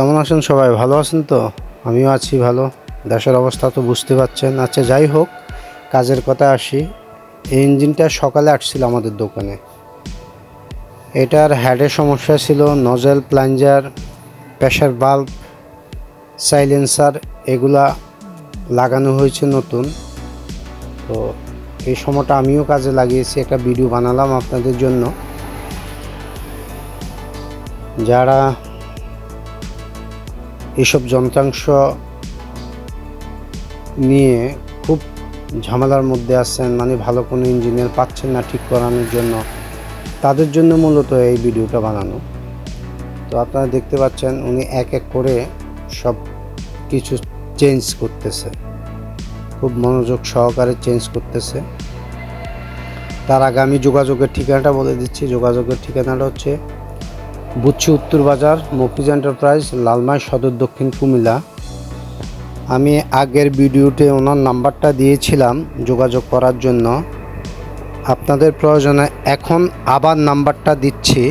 কেমন আছেন সবাই? ভালো আছেন তো? আমিও আছি ভালো। দেশের অবস্থা তো বুঝতে পারছেন। আচ্ছা যাই হোক, কাজের কথা আসি। এই ইঞ্জিনটা সকালে আসছিল আমাদের দোকানে। এটার হ্যাডের সমস্যা ছিল nozzle plunger pressure bulb silencer এগুলা লাগানো হয়েছে নতুন। তো এই সময়টা আমিও কাজে লাগিয়েছি, একটা ভিডিও বানালাম আপনাদের জন্য। যারা এসব যন্ত্রাংশ নিয়ে খুব ঝামেলার মধ্যে আছেন মানে ভালো কোনো ইঞ্জিনিয়ার পাচ্ছেন না ঠিক করানোর জন্য। তাদের জন্য মূলত এই ভিডিওটা বানানো। তো আপনারা দেখতে পাচ্ছেন উনি এক এক করে সব কিছু চেঞ্জ করতেছে। খুব মনোযোগ সহকারে চেঞ্জ করতেছে। তার আগে আমি যোগাযোগের ঠিকানাটা বলে দিচ্ছি। যোগাযোগের ঠিকানাটা হচ্ছে বুচ্ছি উত্তর বাজার, মফিজ এন্টারপ্রাইজ, লালমাই সদর দক্ষিণ কুমিল্লা। আমি আগের ভিডিওতে ওনার নাম্বারটা দিয়েছিলাম যোগাযোগ করার জন্য। আপনাদের প্রয়োজনে এখন আবার নাম্বারটা দিচ্ছি।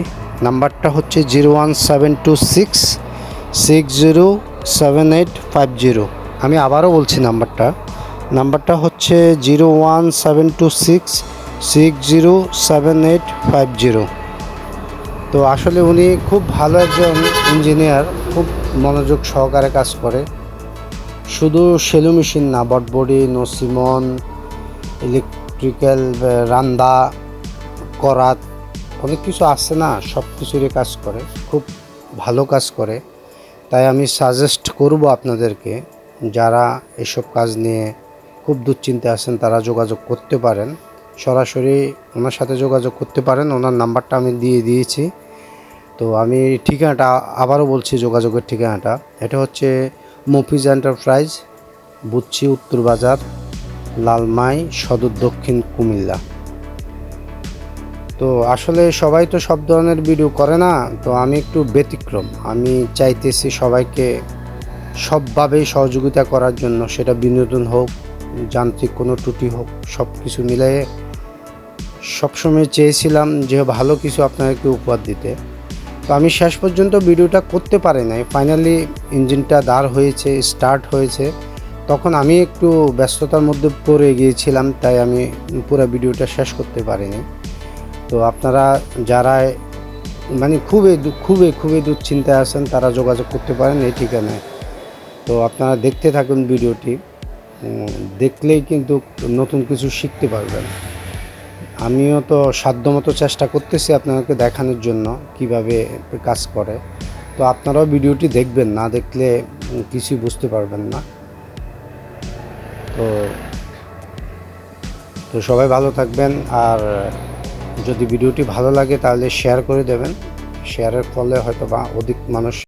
নাম্বারটা হচ্ছে zero one seven two six six zero seven eight five zero. আমি আবারও বলছি নাম্বারটা। নাম্বারটা হচ্ছে zero one seven two six six zero seven eight five zero. তো আসলে উনি খুব ভালো একজন ইঞ্জিনিয়ার খুব মনোযোগ সহকারে কাজ করে। শুধু সেলু মেশিন না, বটবডি, নসিমন ইলেকট্রিক্যাল রান্দা, করাত, অনেক কিছু আছে না, সব কিছুরই কাজ করে, খুব ভালো কাজ করে। তাই আমি সাজেস্ট করব আপনাদেরকে, যারা এসব কাজ নিয়ে খুব দুশ্চিন্তা আছেন, তারা যোগাযোগ করতে পারেন। সরাসরি ওনার সাথে যোগাযোগ করতে পারেন, ওনার নাম্বারটা আমি দিয়ে দিয়েছি। তো আমি ঠিকানাটা আবারও বলছি যোগাযোগের ঠিকানাটা। এটা হচ্ছে মফিজ এন্টারপ্রাইজ, বুচ্ছি উত্তর বাজার, লালমাই, সদর দক্ষিণ কুমিল্লা। তো আসলে সবাই তো সব ধরনের ভিডিও করে না, তো আমি একটু ব্যতিক্রম। আমি চাইতেছি সবাইকে সবভাবেই সহযোগিতা করার জন্য সেটা বিনোদন হোক, যান্ত্রিক কোনো ত্রুটি হোক সব কিছু মিলিয়ে সবসময় চেয়েছিলাম যে ভালো কিছু আপনাদেরকে উপহার দিতে। তো আমি শেষ পর্যন্ত ভিডিওটা করতে পারি নাই। ফাইনালি ইঞ্জিনটা দাঁড় হয়েছে স্টার্ট হয়েছে। তখন আমি একটু ব্যস্ততার মধ্যে পড়ে গিয়েছিলাম, তাই আমি পুরো ভিডিওটা শেষ করতে পারিনি। তো আপনারা যারা মানে খুবই খুবই খুবই দুশ্চিন্তায় আছেন, তারা যোগাযোগ করতে পারেন এই ঠিকানায়। তো আপনারা দেখতে থাকুন ভিডিওটি। দেখলেই কিন্তু নতুন কিছু শিখতে পারবেন। আমিও তো সাধ্যমতো চেষ্টা করতেছি আপনাদেরকে দেখানোর জন্য কীভাবে কাজ করে। তো আপনারাও ভিডিওটি দেখবেন, না দেখলে কিছুই বুঝতে পারবেন না। তো তো সবাই ভালো থাকবেন, আর যদি ভিডিওটি ভালো লাগে তাহলে শেয়ার করে দেবেন। শেয়ারের ফলে হয়তো বা অধিক মানুষ